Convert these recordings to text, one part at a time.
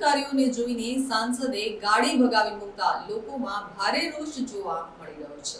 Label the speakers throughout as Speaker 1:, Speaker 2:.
Speaker 1: વેપારીઓને જોઈને સાંસદે ગાડી ભગાવી મૂકતા લોકોમાં ભારે રોષ જોવા મળી રહ્યો છે.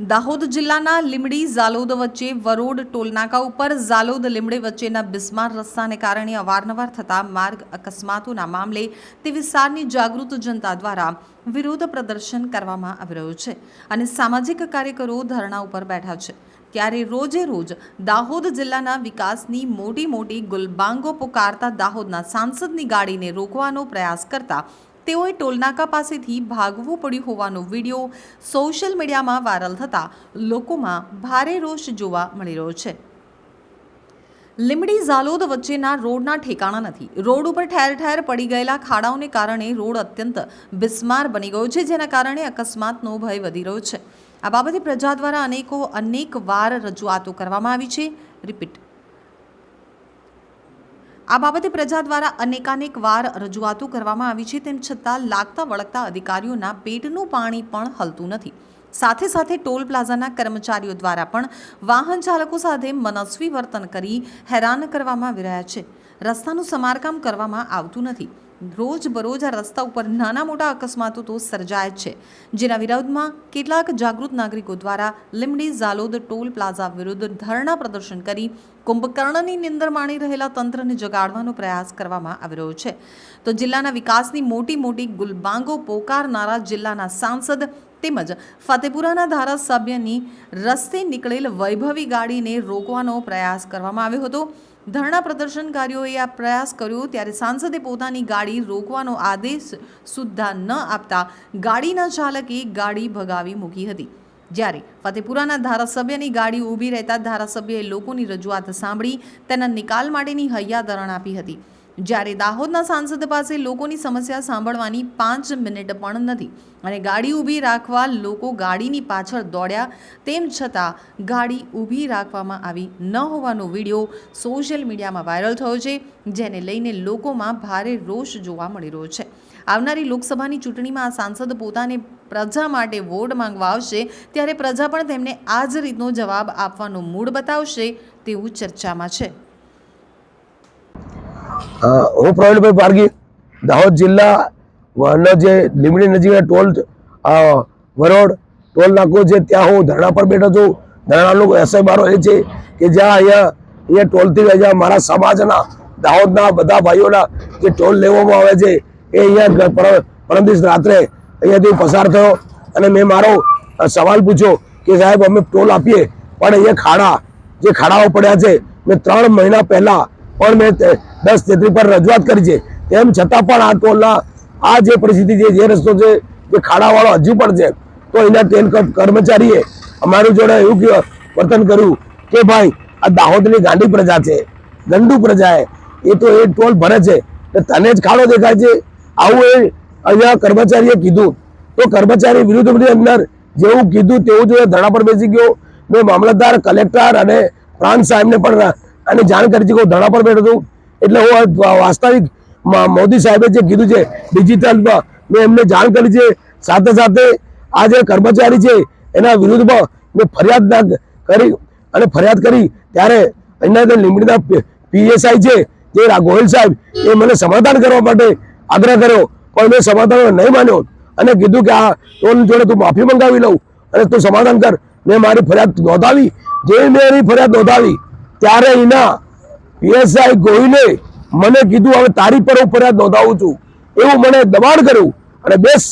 Speaker 1: દાહોદ જિલ્લાના લીમડી ઝાલોદ વચ્ચે વરોડ ટોલનાકા ઉપર ઝાલોદ લીમડી વચ્ચેના બિસ્માર રસ્તાને કારણે અવારનવાર થતા માર્ગ અકસ્માતોના મામલે તે વિસ્તારની જાગૃત જનતા દ્વારા વિરોધ પ્રદર્શન કરવામાં આવી રહ્યું છે અને સામાજિક કાર્યકરો ધરણા ઉપર બેઠા છે. ત્યારે રોજે રોજ દાહોદ જિલ્લાના વિકાસની મોટી મોટી ગુલબાંગો પુકારતા દાહોદના સાંસદની ગાડીને રોકવાનો પ્રયાસ કરતા તેઓએ ટોલનાકા પાસેથી ભાગવું પડ્યું હોવાનો વીડિયો સોશિયલ મીડિયામાં વાયરલ થતાં લોકોમાં ભારે રોષ જોવા મળી રહ્યો છે. લીમડી ઝાલોદ વચ્ચેના રોડના ઠેકાણા નથી. રોડ ઉપર ઠેર ઠેર પડી ગયેલા ખાડાઓને કારણે રોડ અત્યંત બિસ્માર બની ગયો છે, જેના કારણે અકસ્માતનો ભય વધી રહ્યો છે. આ બાબતે પ્રજા દ્વારા અનેકો અનેક વાર રજૂઆતો કરવામાં આવી છે. રિપીટ. આ બાબતે પ્રજા દ્વારા અનેકાનેક વાર રજૂઆતો કરવામાં આવી છે, તેમ છતાં લાગતા વળગતા અધિકારીઓના પેટનું પાણી પણ હલતું નથી. સાથે સાથે ટોલ પ્લાઝાના કર્મચારીઓ દ્વારા પણ વાહન ચાલકો સાથે મનસ્વી વર્તન કરી હેરાન કરવામાં આવી રહ્યા છે. રસ્તાનું સમારકામ કરવામાં આવતું નથી. રોજ બરોજ આ રસ્તા ઉપર નાના મોટા અકસ્માતો તો સર્જાય છે. જેના વિરોધમાં કેટલાક જાગૃત નાગરિકો દ્વારા લીમડી ઝાલોદ ટોલ પ્લાઝા વિરુદ્ધ ધરણા પ્રદર્શન કરી કુંભકર્ણની નિંદર માણી રહેલા તંત્રને જગાડવાનો પ્રયાસ કરવામાં આવી રહ્યો છે. તો જિલ્લાના વિકાસની મોટી મોટી ગુલબાંગો પોકારનારા જિલ્લાના સાંસદ તેમજ ફતેપુરાના ધારાસભ્યની રસ્તે નીકળેલ વૈભવી ગાડીને રોકવાનો પ્રયાસ કરવામાં આવ્યો હતો. ધરણા પ્રદર્શનકારીઓએ આ પ્રયાસ કર્યો ત્યારે સાંસદે પોતાની ગાડી રોકવાનો આદેશ સુદ્ધા ન આપતા ગાડીના ચાલકે ગાડી ભગાવી મૂકી હતી. જ્યારે ફતેપુરાના ધારાસભ્યની ગાડી ઊભી રહેતા ધારાસભ્યએ લોકોની રજૂઆત સાંભળી તેના નિકાલ માટેની હૈયાધરણ આપી હતી. જ્યારે દાહોદના સાંસદ પાસે લોકોની સમસ્યા સાંભળવાની પાંચ મિનિટ પણ નથી અને ગાડી ઊભી રાખવા લોકો ગાડીની પાછળ દોડ્યા, તેમ છતાં ગાડી ઊભી રાખવામાં આવી ન હોવાનો વીડિયો સોશિયલ મીડિયામાં વાયરલ થયો છે, જેને લઈને લોકોમાં ભારે રોષ જોવા મળી રહ્યો છે. આવનારી લોકસભાની ચૂંટણીમાં આ સાંસદ પોતાને પ્રજા માટે વોટ માંગવા આવશે, ત્યારે પ્રજા પણ તેમને આ જ રીતનો જવાબ આપવાનો મૂડ બતાવશે તેવું ચર્ચામાં છે.
Speaker 2: હું પ્રવીણભાઈ પારગી, દાહોદ જિલ્લા જે લીમડી નજીક ટોલ વરોડ, ટોલ નાકો છે, ત્યાં હું ધરણા પર બેઠો છું. ધરણાનો એસઆઈ મારો એ છે કે જ્યાં અહીંયા અહીંયા ટોલથી અહીંયા મારા સમાજના, દાહોદના બધા ભાઈઓના જે ટોલ લેવામાં આવે છે, એ અહીંયા પરમદિવસ પરમ દિવસ રાત્રે અહીંયાથી પસાર થયો. અને મેં મારો સવાલ પૂછ્યો કે સાહેબ અમે ટોલ આપીએ, પણ અહીંયા ખાડા, જે ખાડાઓ પડ્યા છે, મેં ત્રણ મહિના પહેલા પણ મેં દસ તેત્રી પર રજૂઆત કરી છે તેમ છતાં પણ આ ટોલના, આ જે પરિસ્થિતિ છે, જે રસ્તો છે, જે ખાડાવાળો હજુ પણ છે, તો એના ટ્રેન કર્મચારીએ અમારું જોડે એવું વર્તન કર્યું કે ભાઈ, આ દાહોદની ગાંડી પ્રજા છે, ગંડુ પ્રજા એ તો એ ટોલ ભરે છે તને જ ખાડો દેખાય છે. આવું એ અહીંયા કર્મચારીએ કીધું. તો કર્મચારી વિરુદ્ધની અંદર જેવું કીધું, તેવું જો એ ધરણા પર બેસી ગયો. મેં મામલતદાર, કલેક્ટર અને પ્રાંત સાહેબને પણ આની જાણ કરી છે કે હું ધરણા પર બેઠો છું. એટલે હું વાસ્તવિક મોદી સાહેબે જે કીધું છે ડિજિટલમાં મેં એમને જાણ કરી છે. સાથે સાથે આ જે કર્મચારી છે, એના વિરુદ્ધમાં મેં ફરિયાદ ના કરી અને ફરિયાદ કરી ત્યારે અહીંના જે લીંબડીના પીએસઆઈ છે, જે ગોહિલ સાહેબ, એ મને સમાધાન કરવા માટે આગ્રહ કર્યો. પણ મેં સમાધાન નહીં માન્યો અને કીધું કે આ ટોલ જોડે તું માફી મંગાવી લઉં અને તું સમાધાન કર. મેં મારી ફરિયાદ નોંધાવી. જે મેં એની ફરિયાદ નોંધાવી ત્યારે એના પીએસઆઈ ગોહિલે મને કીધું, હવે તારી પર હું ફરિયાદ નોંધાવું છું. એવું મને દબાણ કર્યું અને બેસ,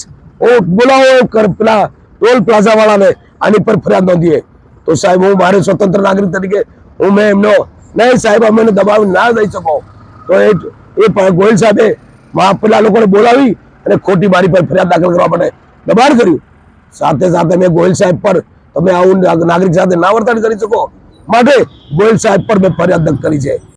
Speaker 2: હું બોલાવો કર, પેલા ટોલ પ્લાઝા વાળાને આની પર ફરિયાદ નોંધીએ. તો સાહેબ, હું મારે સ્વતંત્ર નાગરિક તરીકે, હું મેં એમનો, નહીં સાહેબ, અમે દબાવ ના દઈ શકો. તો એ એ ગોહિલ સાહેબે મા, પેલા લોકોને બોલાવી અને ખોટી મારી પર ફરિયાદ દાખલ કરવા માટે દબાણ કર્યું. સાથે સાથે મેં ગોહિલ સાહેબ પર તમે આવું નાગરિક સાથે ના વર્તન કરી શકો. માટે ગોયલ સાહેબ પર મેં ફરિયાદ કરી છે.